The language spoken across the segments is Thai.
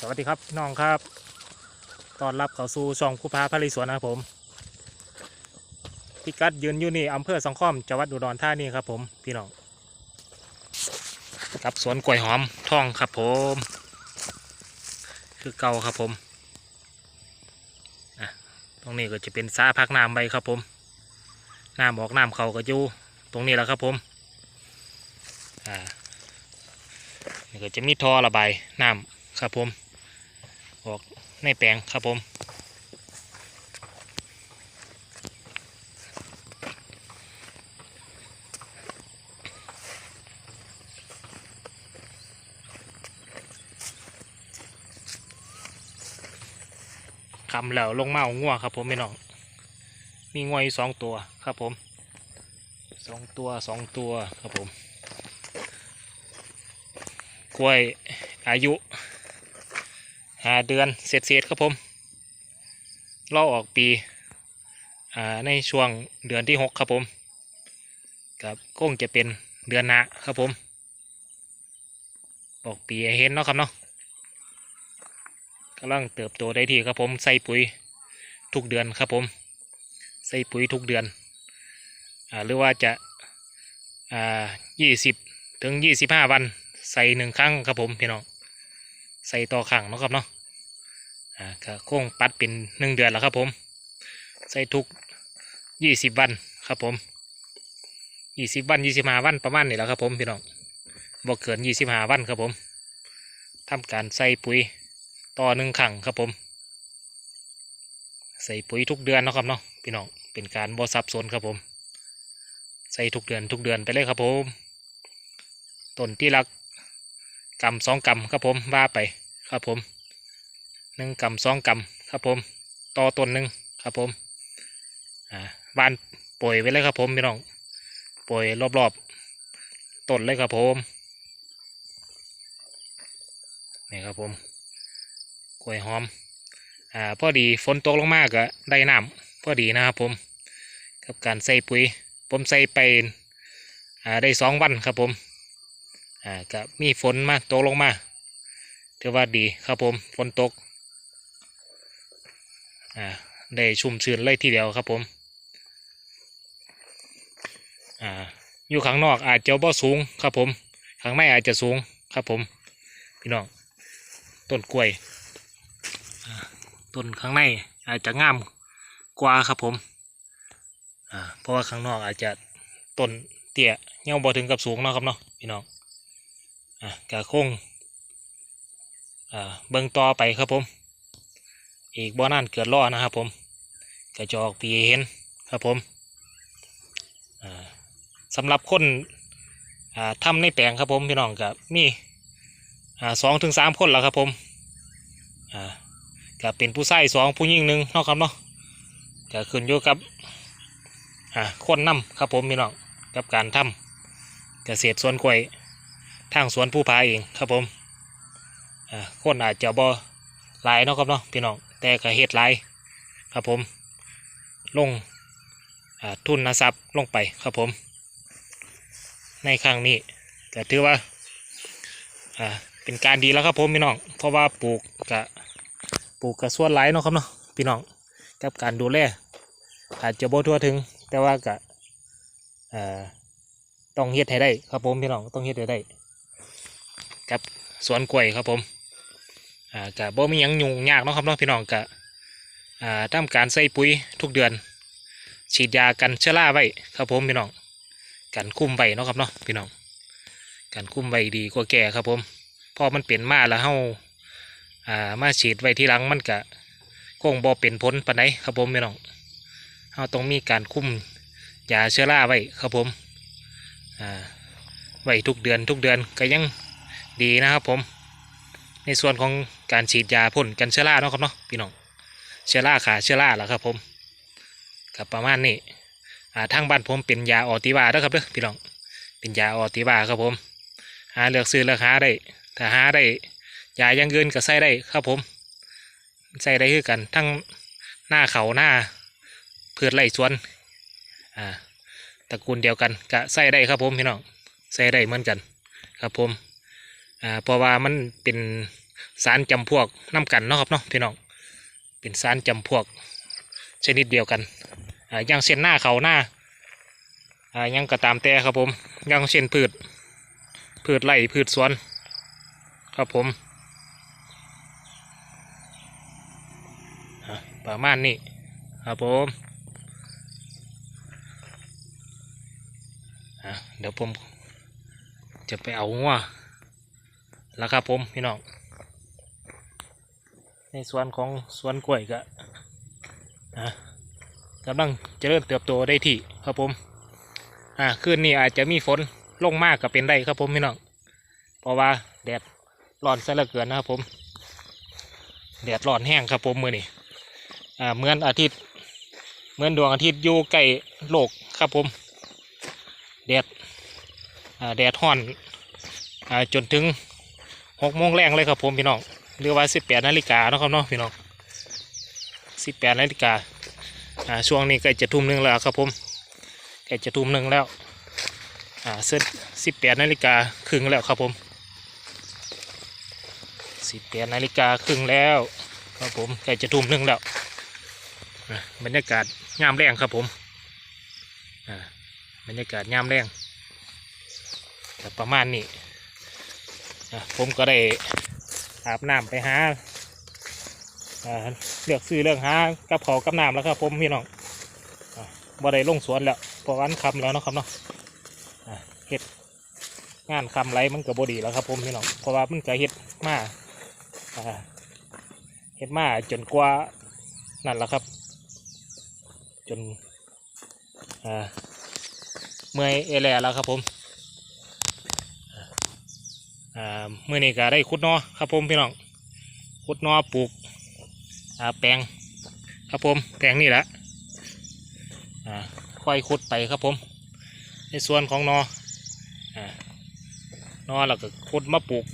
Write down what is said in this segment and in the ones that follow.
สวัสดีครับน้องครับตอนรับเข้าสู่ช่องผู้พาพาริสวนนะครับผมพิกัดยืนอยู่นี่อำเภอสังขอมจังหวัดอุดรธานีครับผมพี่น้องกับสวนกล้วยหอมท่องครับผม คือเก่าครับผมอะตรงนี้ก็จะเป็นสาพักน้ำใบครับผมน้ำออกน้ำเขาก็อยู่ตรงนี้แหละครับผมอ่านี่ก็จะมีท่อระบายน้ำครับผม ออกในแปลงครับผมคำแล้วลงมาเอางัวครับผมไม่น้อง มีงัวอยู่สองตัวครับผมสองตัวสองตัวครับผม กล้วยอายุ หาเดือนเศษเศษๆครับผมเราออกปีในช่วงเดือนที่หกครับผมกับคงจะเป็นเดือนหน้าครับผมออกปีเห็นเนาะครับเนาะกำลังเติบโตได้ที่ครับผมใส่ปุ๋ยทุกเดือนครับผมใส่ปุ๋ยทุกเดือนอหรือว่าจะยี่สิบถึงยี่สิบห้าวันใส่หนึ่งครั้งครับผมพี่น้องใส่ต่อขังเนาะครับเนาะ อ่าก็คงปัดเป็นหนึ่งเดือนแล้วครับผมใส่ทุกยี่สิบวันครับผมยี่สิบวันยี่สิบห้าวันประมาณนี้แหละครับผมพี่น้องบ่เกินยี่สิบห้าวันครับผมทำการใส่ปุ๋ยต่อหนึ่งขังครับผม ใส่ปุ๋ยทุกเดือนนะครับเนาะพี่น้องเป็นการบ่สับสนครับผม ใส่ทุกเดือนทุกเดือนไปเลยครับผมต้นที่รักกำสองกำครับผมว่าไปครับผม หนึ่งกำสองกำครับผมต่อต้นหนึ่งครับผมอ่าบานป่วยไว้เลยครับผมพี่น้องป่วยรอบๆต้นเลยครับผมนี่ครับผมกล้วยหอมอ่าพอดีฝนตกลงมากก็ได้น้ำพอดีนะครับผมกับการใส่ปุ๋ยผมใส่ไปอ่าได้สองวันครับผมอ่าก็มีฝนมาตกลงมาถือว่าดีครับผมฝนตก อ่าได้ชุ่มชื้นเลยทีเดียวครับผมอ่าอยู่ข้างนอกอาจจะบ่สูงครับผม ข้างในอาจจะสูงครับผม พี่น้องต้นกล้วยต้นข้างในอาจจะงามกว่าครับผมเพราะว่าข้างนอกอาจจะต้นเตี้ยเงี้ยวบ่ถึงกับสูงเนาะครับเนาะพี่น้องอ่ากะคงเบิ่งต่อไปครับผม อีกบ่อนานเกิดรอนะครับผมกระจอกปีเห็นครับผมสำหรับคนทำในแปลงครับผมพี่น้องกับมีอ่สองถึงสามคนแล้วครับผมอ่าก็เป็นผู้ชายสองผู้หญิงหนึ่งเนาะครับเนาะก็ขึ้นอยู่กับคนนำครับผมพี่น้องกับการทำเกษตรสวนกล้วยทางสวนผู้พาเองครับผมคนอาจจะบ่หลายเนาะครับเนาะพี่น้องแต่ก็เฮ็ดหลายครับผมลงอ่าทุนทรัพย์ลงไปครับผม ในครั้งนี้ก็ถือว่าเป็นการดีแล้วครับผมพี่น้อง เพราะว่าปลูกกะปลูกกะส่วนหลายเนาะครับเนาะพี่น้องกับการดูแลอาจจะบ่ทั่วถึง แต่ว่ากะต้องเฮ็ดให้ได้ครับผมพี่น้องต้องเฮ็ดให้ได้กับสวนกล้วยครับผม อ่ากะบ่มีหยังยุ่งยากเนาะครับเนาะพี่น้องกะอ่าทำการใส่ปุ๋ยทุกเดือน ฉีดยากันเชื้อราไว้ครับผมพี่น้องกันคุ้มไว้เนาะครับเนาะพี่น้องกันคุ้มไว้ดีกว่าแก่ครับผมพอมันเปลี่ยนมาแล้วเฮาอ่ามาฉีดไว้ที่หลังมันกะคงบ่เป็นผลปานใดครับผมพี่น้องเฮาต้องมีการคุ้มยาเชื้อราไว้ครับผมอ่าไว้ทุกเดือนทุกเดือนก็ยังดีนะครับผม ในส่วนของการฉีดยาพ่นกันเชื้อราเนาะครับเนาะพี่น้องเชื้อราขาเชื้อราแหละครับผมกับประมาณนี้อ่าทางบ้านผมเป็นยาออติวาเด้อครับเด้อพี่น้องเป็นยาออติวาครับผม หาเลือกซื้อเลือกหาได้ถ้าหาได้ยายังเกินก็ใส่ได้ครับผมใส่ได้คือกันทั้งหน้าเขาหน้าพืชไร่สวนอ่าตระกูลเดียวกันก็ใส่ได้ครับผมพี่น้องใส่ได้เหมือนกัน ครับผม อ่าเพราะว่ามันเป็นสารจำพวกน้ำกันเนาะครับเนาะพี่น้องเป็นสารจำพวกชนิดเดียวกันอ่าอย่างเช่นหน้าเขาหน้าอ่ายังก็ตามแต่ครับผมย่างเช่นพืช พืชไร่พืชสวน ครับผมอ่าประมาณนี้ครับผมเดี๋ยวผมจะไปเอางัว แล้วครับผมพี่น้องในส่วนของสวนกล้วยก็อะกำลังเจริญเติบโตได้ที่ครับผมอ่าคืนนี้อาจจะมีฝนลงมากก็เป็นได้ครับผมพี่น้องเพราะว่าแดดร้อนซะเหลือเกินนะครับผมแดดร้อนแห้งครับผมมือนี้อ่าเหมือนอาทิตย์เหมือนดวงอาทิตย์อยู่ใกล้โลกครับผมแดดอ่าแดดร้อนอ่าจนถึง หกโมงแรงเลยครับผมพี่น้องหรือว่าสิบแปดนาฬิกาเนาะครับเนาะพี่น้องสิบแปดนาฬิกาอ่าช่วงนี้ใกล้จะทุ่มหนึ่งแล้วครับผมใกล้จะทุ่มหนึ่งแล้วอ่าเสร็จสิบแปดนาฬิกาครึ่งแล้วครับผมสิบแปดนาฬิกาครึ่งแล้วครับผมใกล้จะทุ่มหนึ่งแล้วบรรยากาศยามแรงครับผมอ่าบรรยากาศยามแรงก็ประมาณนี้ ผมก็ได้อาบน้ำไปหาเลือกซื้อเรื่องหากับเขากับน้ำแล้วครับผมพี่น้องอ่าบ่ได้ลงสวนแล้วเพราะวันคำแล้วเนาะครับเนาะเฮ็ดงานคำไรมันก็บ่ดีแล้วครับผมพี่น้องเพราะว่ามันก็เฮ็ดมาเฮ็ดมาจนกว่านั่นแหละครับ จนเมื่อยเอแลแล้วครับผม เมื่อนี้ก็ได้ขุดนอครับผมพี่น้องขุดนอปลูกแปลงครับผมแปลงนี่แหละอ่าค่อยขุดไปครับผม ในส่วนของนออ่านอแล้วก็ขุดมาปลูก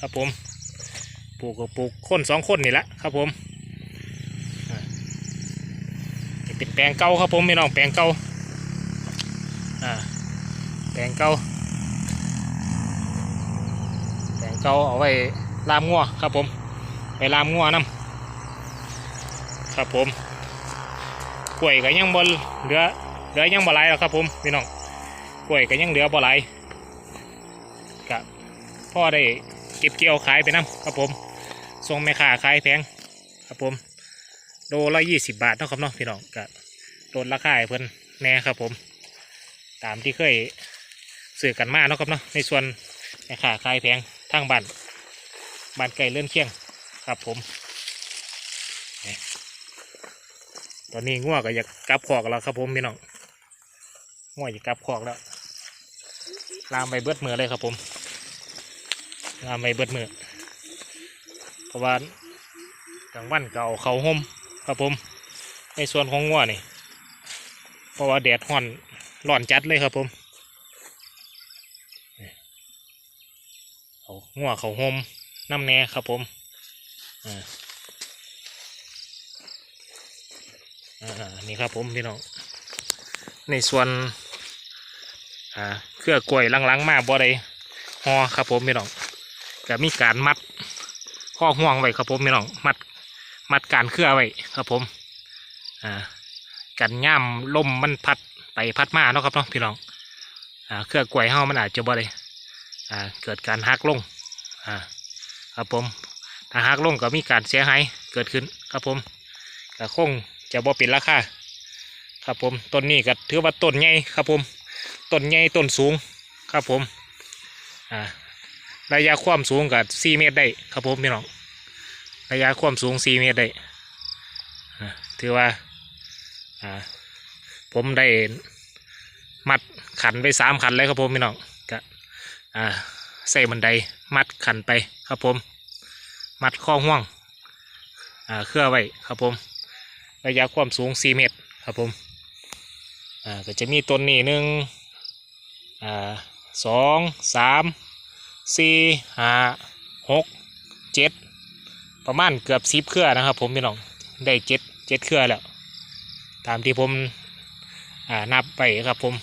ครับผมปลูกก็ปลูกคนสองคนนี่แหละครับผมเป็นแปลงเก่าครับผมพี่น้องแปลงเก่าอ่าแปลงเก่า แปลง เก่าเอาไว้ลามงัวครับผมไปลามงัวน้ำครับผมกล้วยก็ยังบนเหลือเหลือยังบ่หลายแล้วครับผมพี่น้องกล้วยก็ยังเหลือบ่หลายกะพ่อได้เก็บเกี่ยวขายไปน้ำครับผมส่งแม่ค้าขายแพงครับผมโลละยี่สิบบาทนะครับเนาะพี่น้องกะลดราคาเพิ่นแน่ครับผม ตามที่เคยสื่อกันมาเนาะครับเนาะในส่วนแม่ค้าขายแพง ทางบ้านบ้านไก่เลื่อนเคียงครับผม ตอนนี้ง่วก็อยากกลับขอกแล้วครับผมพี่น้องง่วอยากกลับขอกแล้วลามไปเบิดมือเลยครับผมลามไปเบิดมือเพราะว่ากลางวันเก่าเขาห่มครับผม ในส่วนของง่วนี่ เพราะว่าแดดห่อนร้อนจัดเลยครับผม เขางัวเขาหมน้ำแน่ครับผมอ่านี่ครับผมพี่น้องในส่วนเครือกล้วยลังๆมาบ่ได้หอครับผมพี่น้องก็มีการมัดข้อห่วงไว้ครับผมพี่น้องมัดมัดการเครือไว้ครับผมอ่ากันย่ามลมมันพัดไปพัดมาเนาะครับเนาะพี่น้องอ่าเครือกล้วยเฮามันอาจจะบ่ได้อ่าเกิดการหักลง อ่าครับผมถ้าหักลงก็มีการเสียหายเกิดขึ้นครับผมก็คงจะบ่เป็นราคาครับผมต้นนี้ก็ถือว่าต้นใหญ่ครับผมต้นใหญ่ต้นสูงครับผมอ่าระยะความสูงกับ4เมตรได้ครับผมพี่น้องระยะความสูง 4 เมตรได้ถือว่าอ่าผมได้มัดขันไปสามขันเลยครับผมพี่น้องก็อ่า ใส่บันไดมัดขันไปครับผม มัดข้อห่วงเครื่อไว้ครับผม ระยะความสูง 4 เมตรครับผมอาก็จะมีต้นนี้หนึ่งสองสามสี่ห้าหกเจ็ดประมาณเกือบสิบเครือนะครับผมพี่น้องได้เจ็ดเจ็ดเครือแล้ว ตามที่ผมนับไปครับผม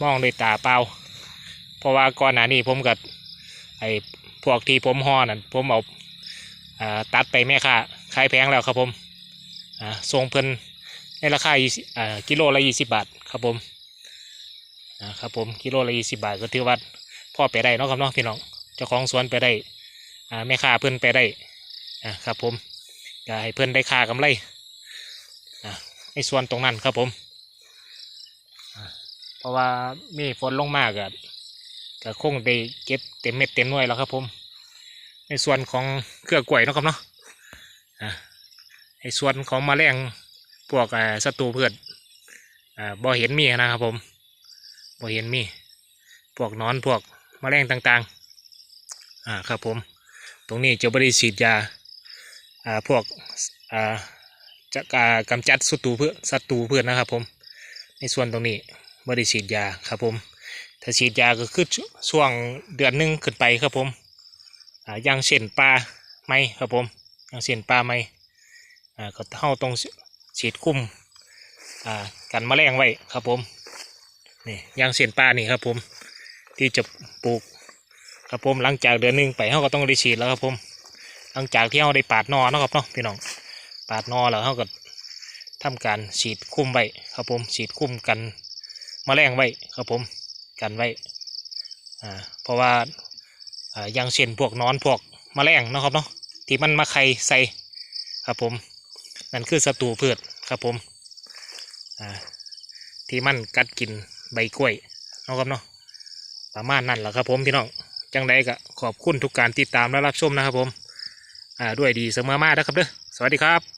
มองด้วยตาเปล่า เพราะว่าก่อนหน้านี้ผมกับไอ้พวกที่ผมห่อนั่นผมเอาตัดไปแม่ค้าขายแพงแล้วครับผมอ่าส่งเพิ่นในราคาอ่ากิโลละ20บาทครับผมอ่าครับผมกิโลละ20บาทก็ถือว่าพ่อไปได้เนาะครับเนาะพี่น้องเจ้าของสวนไปได้แม่ค้าเพิ่นไปได้อ่าครับผมก็ให้เพิ่นได้ค่ากำไรอ่าในส่วนตรงนั้นครับผม เพราะว่ามีฝนลงมากอะ ก็คงได้เก็บเต็มเม็ดเต็มหน่วยแล้วครับผม ในส่วนของเครือกล้วยนะครับเนาะอ่าในส่วนของแมลงพวกศัตรูพืชอ่าบ่เห็นมีนะครับผมบ่เห็นมี พวกนอนพวกแมลงต่างๆอ่าครับผม ตรงนี้จะบริฉีดยาอ่าพวกอ่าจะอ่ากำจัดศัตรูพืชศัตรูพืชนะครับผม ในส่วนตรงนี้บริฉีดยาครับผม ถ้าฉีดยาก็คือช่วงเดือนหนึ่งขึ้นไปครับผมอย่างเช่นปลาไม้ครับผมอย่างเช่นปลาไม้อ่ก็เท่าตรงฉีดคุ้มกันแมลงไว้ครับผมนี่อย่างเช่นปลานี่ครับผมที่จะปลูกครับผมหลังจากเดือนหนึ่งไปเขาก็ต้องได้ฉีดแล้วครับผมหลังจากที่เขาได้ปาดนอนะครับเนาะพี่น้องปาดนอแล้วเขาก็ทำการฉีดคุ้มไว้ครับผมฉีดคุ้มกันแมลงไว้ครับผม กันไว้อ่าเพราะว่าอ่าอย่างเช่นพวกนอนพวกแมลงนะครับเนาะที่มันมาไข่ใส่ครับผมนั่นคือศัตรูพืชครับผมอ่าที่มันกัดกินใบกล้วยนะครับเนาะประมาณนั้นแหละครับผมพี่น้องจังใดก็ขอบคุณทุกการติดตามและรับชมนะครับผมอ่าด้วยดีเสมอมานะครับเด้อสวัสดีครับ